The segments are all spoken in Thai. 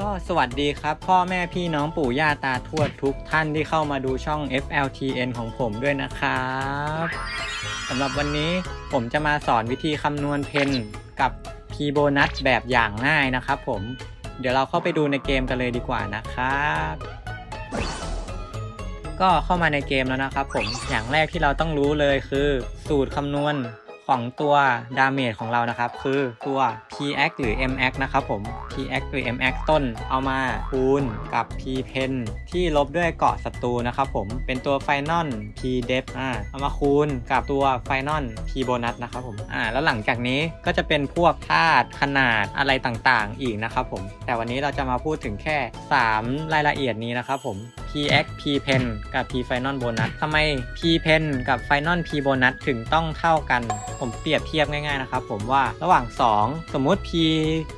ก็สวัสดีครับ พ่อแม่พี่น้องปู่ย่าตาทวดทุกท่านที่เข้ามาดูช่อง FLTN ของผมด้วยนะครับสำหรับวันนี้ผมจะมาสอนวิธีคำนวณเพนกับพีโบนัสแบบอย่างง่ายนะครับผมเดี๋ยวเราเข้าไปดูในเกมกันเลยดีกว่านะครับ ก็เข้ามาในเกมแล้วนะครับผมอย่างแรกที่เราต้องรู้เลยคือ สูตรคำนวณ ของตัวดาเมจของเรานะครับ คือตัว px หรือ mx นะครับผม px หรือ mx ต้นเอามาคูณกับ p pen ที่ลบด้วยเกาะศัตรูนะครับผมเป็นตัว final p dep อ่าเอามาคูณกับตัว final p bonus นะครับผมอ่าแล้วหลังจากนี้ก็จะเป็นพวกธาตุขนาดอะไรต่างๆ อีกนะครับผม แต่วันนี้เราจะมาพูดถึงแค่ 3 รายละเอียดนี้นะครับผม px p pen กับ p final bonus ทำไม p pen กับ final p bonus ถึงต้องเท่ากัน ผมเปรียบเทียบง่ายๆนะครับผมว่าระหว่าง 2 สมมุติ p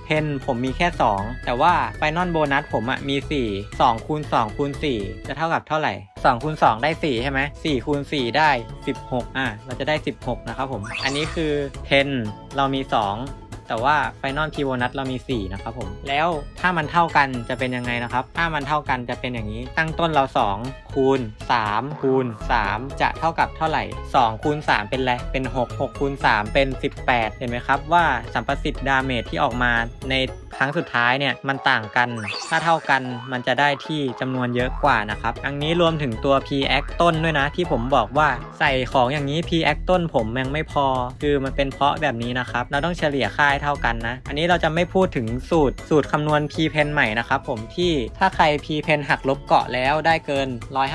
pen ผมมีแค่ 2 แต่ว่า final bonus ผมอะมี 4 2คูณ2คูณ4จะเท่ากับเท่าไหร่2คูณ2ได้ 4 ใช่ไหม4คูณ4ได้ 16 อะ เราจะได้ 16 นะครับผม อันนี้คือ pen เรามี 2 แต่ว่าไฟนอลทีโ o นัทเรามี 4 นะครับผม แล้วถ้ามันเท่ากันจะเป็นยังไงนะครับ ถ้ามันเท่ากันจะเป็นอย่างนี้ ตั้งต้นเรา 2 คูณ 3 คูณ 3 จะเท่ากับเท่าไหร่ 2 คูณ 3 เป็นอะไรเป็น 6 6คูณ3เป็น 18 เห็นไหมครับว่าสัมประสิทธิ์ดาเมจที่ออกมาใน ครั้งสุดท้ายเนี่ยมันต่างกัน ถ้าเท่ากันมันจะได้ที่จำนวนเยอะกว่านะครับอันนี้รวมถึงตัว px ต้นด้วยนะ ที่ผมบอกว่าใส่ของอย่างนี้ px ต้นผมยังไม่พอ คือมันเป็นเพราะแบบนี้นะครับเราต้องเฉลี่ยค่าให้เท่ากันนะ อันนี้เราจะไม่พูดถึงสูตรสูตรคำนวณ p pen ใหม่นะครับผมที่ถ้าใคร p pen หักลบเกาะแล้วได้เกิน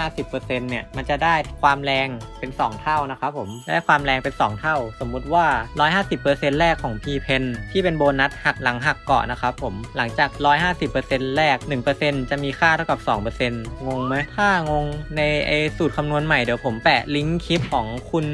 150%เนี่ยมันจะได้ความแรงเป็น 2 เท่านะครับผมได้ความแรงเป็น 2 เท่า สมมุติว่า 150%แรกของ p pen ที่เป็นโบนัสหักหลังหักเกาะนะครับผมหลังจาก 150%แรก 1%จะมีค่าเท่ากับ 2%งงไหมถ้างงในไอสูตรคำนวณใหม่เดี๋ยวผมแปะลิงก์คลิปของคุณ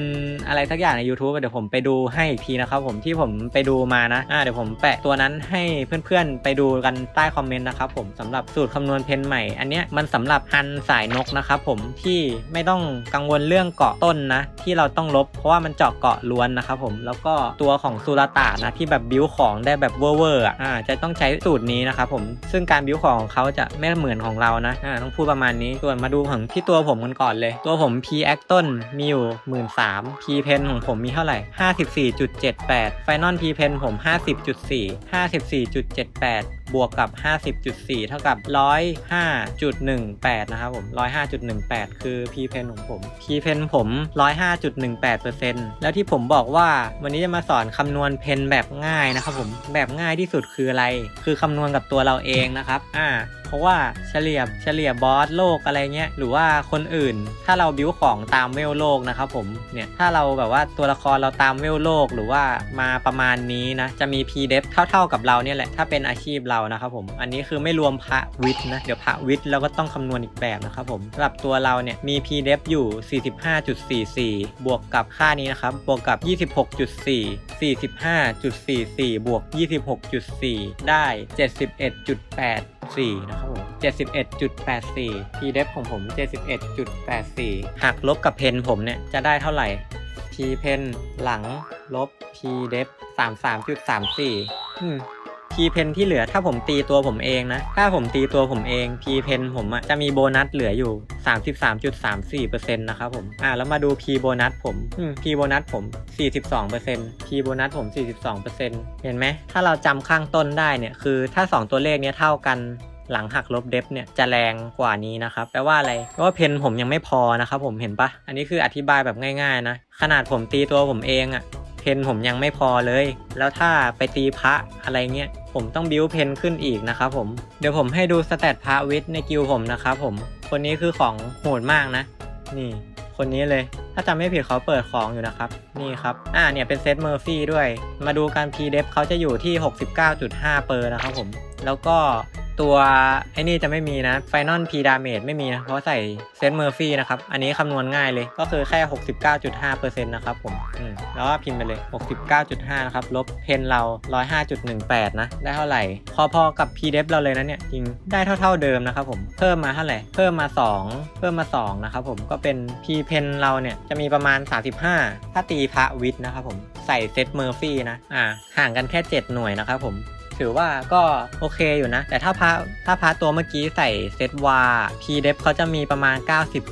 อะไรสักอย่างใน YouTube เดี๋ยวผมไปดูให้อีกทีนะครับผมที่ผมไปดูมานะอ่าเดี๋ยวผมแปะตัวนั้นให้เพื่อนๆ ไปดูกันใต้คอมเมนต์นะครับผมสำหรับสูตรคำนวณเพนใหม่ อันเนี้ยมันสำหรับฮันสายนกนะครับผมที่ไม่ต้องกังวลเรื่องเกาะต้นนะ ที่เราต้องลบ เพราะว่ามันเจาะเกาะล้วนนะครับผมแล้วก็ตัวของสุรตานะที่แบบบิ้วของได้แบบเวอร์เวอร์อะอ่าจะต้องใช้สูตรนี้นะครับผมซึ่งการบิวของเขาจะไม่เหมือนของเรานะอ่าต้องพูดประมาณนี้ส่วนมาดูของที่ตัวผมกันก่อนเลย ตัวผม P a c t o n มีอยู่ 1 3ื่น P pen ของผมมีเท่าไหร่ 54.78 Final P pen ผม 50.4 54.78 บวกกับ 50.4 เท่ากับ 105.18 นะครับผม 105.18 คือ P pen ของผม P pen ผม 105.18%แล้วที่ผมบอกว่าวันนี้จะมาสอนคำนวณเพนแบบง่ายนะครับผม แบบง่ายที่สุดคืออะไร คือคำนวณกับตัวเราเองนะครับ อ่า ราะว่าเฉลี่ยเฉลี่ยบอสโลกอะไรเงี้ยหรือว่าคนอื่น ถ้าเราบิวของตามเวลโลกนะครับผมเนี่ยถ้าเราแบบว่าตัวละครเราตามเวลโลกหรือว่ามาประมาณนี้นะจะมี p d e f เท่า ๆกับเราเนี่ยแหละถ้าเป็นอาชีพเรานะครับผมอันนี้คือไม่รวมพระวิทย์นะเดี๋ยวพระวิทย์เราก็ต้องคำนวณอีกแบบนะครับผมสำหรับตัวเราเนี่ยมี p d e f อยู่ 45.44 บวกกับค่านี้นะครับบวกกับ 26.4 45.44 บวก 26.4 ได้ 71.8 4 นะครับผม 71.84 p d e f ของผม 71.84 หักลบกับเพนผมเนี่ย จะได้เท่าไหร่ p เพนหลังลบ p d e f 33.34 อืม p เพนที่เหลือถ้าผมตีตัวผมเองนะ ถ้าผมตีตัวผมเอง p เพนผมอะจะมีโบนัสเหลืออยู่ 33.34%นะครับผม อ่าแล้วมาดู p โบนัสผมอืม p โบนัสผม 42% p โบนัสผม 42%เห็นไหม ถ้าเราจำข้างต้นได้เนี่ย คือถ้า 2 ตัวเลขเนี้ยเท่ากันหลังหักลบเดฟเนี่ยจะแรงกว่านี้นะครับแปลว่าอะไรแปลว่าเพนผมยังไม่พอนะครับผมเห็นปะอันนี้คืออธิบายแบบง่ายๆนะขนาดผมตีตัวผมเองอะเพนผมยังไม่พอเลย แล้วถ้าไปตีพระอะไรเงี้ย ผมต้องบิวเพนขึ้นอีกนะครับผม เดี๋ยวผมให้ดูสเตตพระวิทย์ในกิลผมนะครับผม คนนี้คือของโหดมากนะ นี่ คนนี้เลย ถ้าจำไม่ผิดเขาเปิดของอยู่นะครับ นี่ครับ อ่าเนี่ยเป็นเซตเมอร์ฟี่ด้วย มาดูการพีเดฟเขาจะอยู่ที่ 69.5 เปอร์นะครับผม แล้วก็ตัวไอ้นี่จะไม่มีนะ Final P Damage ไม่มีนะเพราะใส่เซตเมอร์ฟี่นะครับ อันนี้คำนวณง่ายเลยก็คือแค่ 69.5%นะครับผมอืมแล้วก็พิมพ์ไปเลย 69.5 นะครับ ลบเพนเรา 105.18 นะ ได้เท่าไหร่ พอๆกับ p d e f เราเลยนะเนี่ย จริงได้เท่าๆเดิมนะครับผม เพิ่มมาเท่าไหร่ เพิ่มมา 2 เพิ่มมา 2 นะครับผมก็เป็น p pen เราเนี่ยจะมีประมาณ 35 ถ้าตีพระวิทย์นะครับผมใส่เซตเมอร์ฟี่นะอ่าห่างกันแค่ 7 หน่วยนะครับผม ถือว่าก็โอเคอยู่นะ แต่ถ้าพระถ้าพระตัวเมื่อกี้ใส่เซตวา p d e f เขาจะมีประมาณ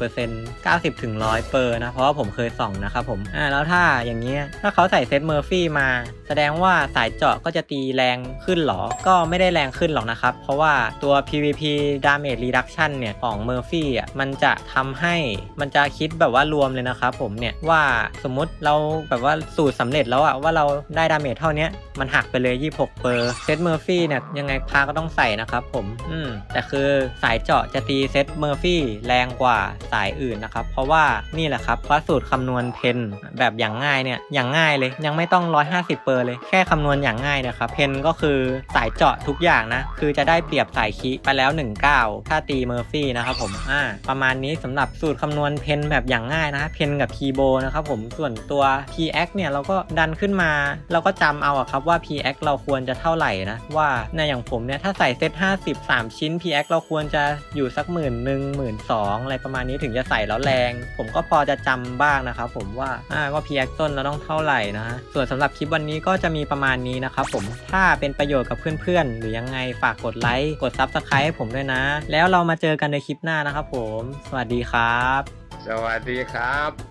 90% 90ถึง100เปอร์นะ เพราะว่าผมเคยส่องนะครับผมอ่าแล้วถ้าอย่างเงี้ยถ้าเขาใส่เซตเมอร์ฟี่มา แสดงว่าสายเจาะก็จะตีแรงขึ้นเหรอ ก็ไม่ได้แรงขึ้นหรอกนะครับ เพราะว่าตัว PVP damage reduction เนี่ย ของเมอร์ฟี่อะมันจะทำให้มันจะคิดแบบว่ารวมเลยนะครับผมเนี่ยว่าสมมุติเราแบบว่าสูตรสำเร็จแล้วอะว่าเราได้ดาเมจเท่านี้มันหักไปเลย 26เปอร์เซตเมอร์ฟี่เนี่ยยังไงพาก็ต้องใส่นะครับผม อืมแต่คือสายเจาะจะตีเซตเมอร์ฟี่แรงกว่าสายอื่นนะครับ เพราะว่านี่แหละครับว่าสูตรคำนวณเพนแบบอย่างง่ายเนี่ยอย่างง่ายเลยยังไม่ต้อง 150 เปอร์เลย แค่คำนวณอย่างง่ายนะครับ เพนก็คือสายเจาะทุกอย่างนะ คือจะได้เปรียบสายคีไปแล้ว 19 ถ้าตีเมอร์ฟี่นะครับผมอ่าประมาณนี้สำหรับสูตรคำนวณเพนแบบอย่างง่ายนะ เพนกับคีโบนะครับผมส่วนตัว PX เนี่ยเราก็ดันขึ้นมา เราก็จำเอาอะครับว่า PX เราควรจะเท่าไหร่นะ ว่าในอย่างผมเนี่ย ถ้าใส่เซต50 3 ชิ้น PX เราควรจะอยู่สักหมื่นหนึ่งหมื่นสองอะไรประมาณนี้ถึงจะใส่แล้วแรง ผมก็พอจะจำบ้างนะครับผมว่าอ่าว่า PX ต้นเราต้องเท่าไหร่นะฮะส่วนสำหรับคลิปวันนี้ก็จะมีประมาณนี้นะครับผมถ้าเป็นประโยชน์กับเพื่อนๆ หรือยังไงฝากกดไลค์กด Subscribe ให้ผมด้วยนะ แล้วเรามาเจอกันในคลิปหน้านะครับผม สวัสดีครับ สวัสดีครับ